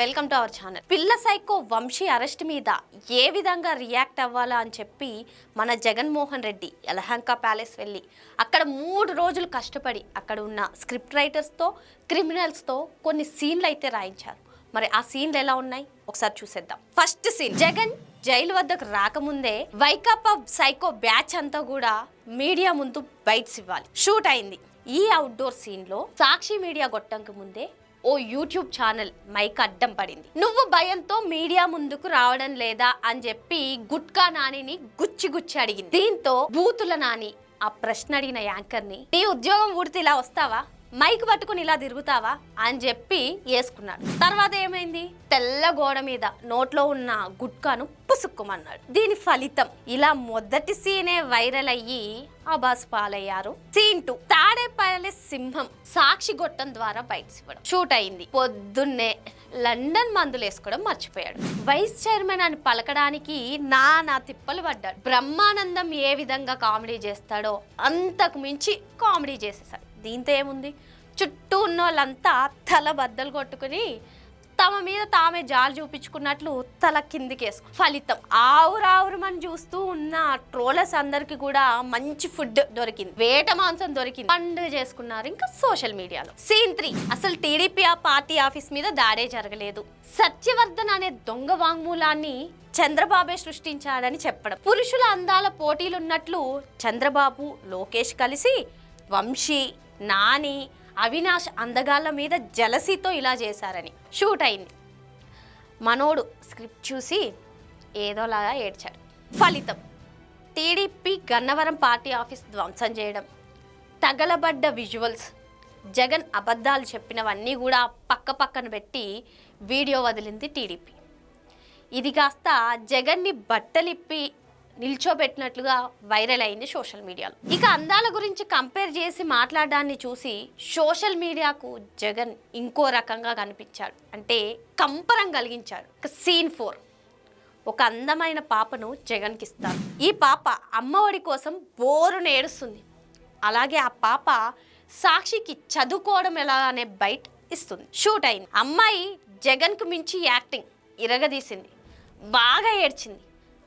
Welcome to our channel. పిల్ల psycho Vamsi arrest మీద ఏ విధంగా రియాక్ట్ అవ్వాలా అని చెప్పి మన జగన్మోహన్ రెడ్డి యలహంక ప్యాలెస్ వెళ్ళి అక్కడ మూడు రోజులు కష్టపడి అక్కడ ఉన్న స్క్రిప్ట్ రైటర్స్తో క్రిమినల్స్తో కొన్ని సీన్లు అయితే రాయించారు. మరి ఆ సీన్లు ఎలా ఉన్నాయి? ఒకసారి చూసేద్దాం. First scene. జగన్ జైలు వద్దకు రాకముందే వైకాపా సైకో బ్యాచ్ అంతా కూడా మీడియా ముందు బైట్స్ ఇవ్వాలి. షూట్ అయింది. ఈ అవుట్డోర్ సీన్లో సాక్షి మీడియా గొట్టంకు ముందే ఓ యూట్యూబ్ ఛానల్ మైక్ అడ్డం పడింది. నువ్వు భయంతో మీడియా ముందుకు రావడం లేదా అని చెప్పి గుట్కా నానిని గుచ్చి గుచ్చి అడిగింది. దీంతో బూతుల నాని ఆ ప్రశ్న అడిగిన యాంకర్ని నీ ఉద్యోగం ఊడితే ఇలా వస్తావా? మైక్ పట్టుకుని ఇలా తిరుగుతావా అని చెప్పి వేసుకున్నాడు తర్వాత ఏమైంది? తెల్ల గోడ మీద నోట్లో ఉన్న గుట్కాను పుసుక్కుమన్నాడు. దీని ఫలితం ఇలా మొదటి సీనే వైరల్ అయ్యి అబాస్ పాలయ్యారు. సీన్ టూ తాడేపల్లి సింహం సాక్షి గొట్టం ద్వారా బయట ఇవ్వడం షూట్ అయింది. పొద్దున్నే లండన్ మందులు వేసుకోవడం మర్చిపోయాడు. వైస్ చైర్మన్ అని పలకడానికి నానా తిప్పలు పడ్డాడు. బ్రహ్మానందం ఏ విధంగా కామెడీ చేస్తాడో అంతకు మించి కామెడీ చేసేసాడు దీంతో ఏముంది? చుట్టూ ఉన్న వాళ్ళంతా తల బద్దలు కొట్టుకుని తమ మీద తామే జాలు చూపించుకున్నట్లు తల కిందికేసుకు ఫలితం ఆవురావురు మనం చూస్తూ ఉన్న ట్రోలర్స్ అందరికి కూడా మంచి ఫుడ్ దొరికింది. వేట మాంసం దొరికింది. పండుగ చేసుకున్నారు ఇంకా సోషల్ మీడియాలో. Scene three. అసలు టీడీపీ ఆ పార్టీ ఆఫీస్ మీద దాడే జరగలేదు. సత్యవర్ధన్ అనే దొంగ వాంగ్మూలాన్ని చంద్రబాబే సృష్టించాడని చెప్పడం. పురుషుల అందాల పోటీలున్నట్లు చంద్రబాబు లోకేష్ కలిసి వంశీ నాని అవినాష్ అందగాళ్ళ మీద జలసీతో ఇలా చేశారని. షూట్ అయింది. మనోడు స్క్రిప్ట్ చూసి ఏదోలాగా ఏడ్చాడు. ఫలితం టీడీపీ గన్నవరం పార్టీ ఆఫీస్ ధ్వంసం చేయడం తగలబడ్డ విజువల్స్ జగన్ అబద్ధాలు చెప్పినవన్నీ కూడా పక్క పక్కన పెట్టి వీడియో వదిలింది టీడీపీ. ఇది కాస్త జగన్ని బట్టలిప్పి నిల్చోబెట్టినట్లుగా వైరల్ అయింది సోషల్ మీడియాలో. ఇక అందాల గురించి కంపేర్ చేసి మాట్లాడడాన్ని చూసి సోషల్ మీడియాకు జగన్ ఇంకో రకంగా కనిపించాడు అంటే కంపరం కలిగించాడు ఇక సీన్ ఫోర్. ఒక అందమైన పాపను జగన్కి ఇస్తారు ఈ పాప అమ్మఒడి కోసం బోరు నేడుస్తుంది అలాగే ఆ పాప సాక్షికి చదువుకోవడం ఎలా అనే బయట ఇస్తుంది. షూట్ అయింది. అమ్మాయి జగన్కు మించి యాక్టింగ్ ఇరగదీసింది. బాగా ఏడ్చింది.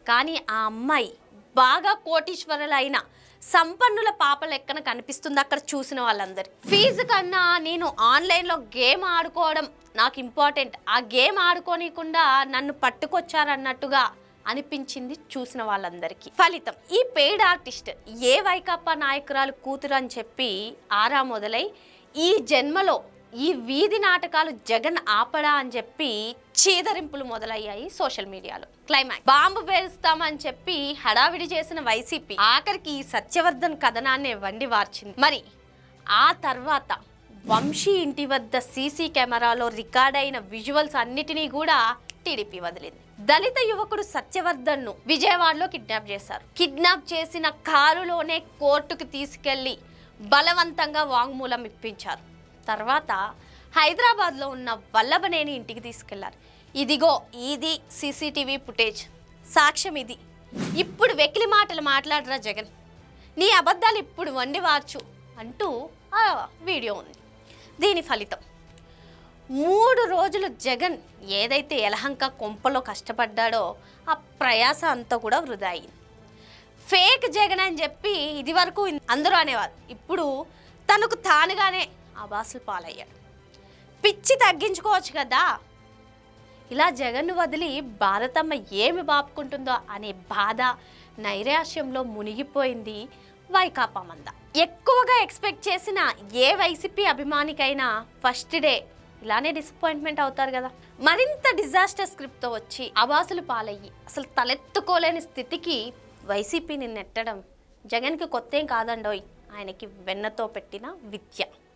కానీ ఆ అమ్మాయి బాగా కోటీశ్వరులైన సంపన్నుల పాప లెక్కన కనిపిస్తుంది అక్కడ చూసిన వాళ్ళందరి. ఫీజు కన్నా నేను ఆన్లైన్లో గేమ్ ఆడుకోవడం నాకు ఇంపార్టెంట్. ఆ గేమ్ ఆడుకోనికుండా నన్ను పట్టుకొచ్చారన్నట్టుగా అనిపించింది చూసిన వాళ్ళందరికీ. ఫలితం ఈ పెయిడ్ ఆర్టిస్ట్ ఏ వైకాపా నాయకురాలు కూతురు అని చెప్పి ఆరా మొదలై ఈ జన్మలో ఈ వీధి నాటకాలు జగన్ ఆపడా అని చెప్పి చీదరింపులు మొదలయ్యాయి సోషల్ మీడియాలో. క్లైమాక్స్. బాంబు పేరుస్తామని చెప్పి హడావిడి చేసిన వైసీపీ ఆఖరికి ఈ సత్యవర్ధన్ కథనాన్ని వండి వార్చింది. మరి ఆ తర్వాత వంశీ ఇంటి వద్ద సీసీ కెమెరాలో రికార్డ్ అయిన విజువల్స్ అన్నిటినీ కూడా టీడీపీ వదిలింది. దళిత యువకుడు సత్యవర్ధన్ను విజయవాడలో కిడ్నాప్ చేశారు. కిడ్నాప్ చేసిన కారులోనే కోర్టుకు తీసుకెళ్ళి బలవంతంగా వాంగ్మూలం ఇప్పించారు. తర్వాత హైదరాబాద్లో ఉన్న వల్లభనేని ఇంటికి తీసుకెళ్ళారు. ఇదిగో ఇది సీసీటీవీ ఫుటేజ్. సాక్ష్యం ఇది. ఇప్పుడు వెకిలి మాటలు మాట్లాడరా జగన్. నీ అబద్ధాలు ఇప్పుడు వండి వార్చు అంటూ ఆ వీడియో ఉంది. దీని ఫలితం. మూడు రోజులు జగన్ ఏదైతే ఎలహంక కొంపలో కష్టపడ్డాడో ఆ ప్రయాస అంతా కూడా వృధా అయింది. ఫేక్ జగన్ అని చెప్పి ఇది వరకు అందరూ అనేవారు. ఇప్పుడు తనకు తానుగానే అబాసులు పాలయ్యాడు పిచ్చి తగ్గించుకోవచ్చు కదా? ఇలా జగన్ను వదిలి భారతమ్మ ఏమి బాపుకుంటుందో అనే బాధ నైరాశ్యంలో మునిగిపోయింది వైకాపా మంద. ఎక్కువగా ఎక్స్పెక్ట్ చేసిన ఏ వైసీపీ అభిమానికైనా ఫస్ట్ డే ఇలానే డిసప్పాయింట్మెంట్ అవుతారు కదా? మరింత డిజాస్టర్ స్క్రిప్ట్తో వచ్చి అబాసులు పాలయ్యి అసలు తలెత్తుకోలేని స్థితికి వైసీపీని నెట్టడం జగన్కి కొత్త ఏం కాదండోయ్. ఆయనకి వెన్నతో పెట్టిన విద్య.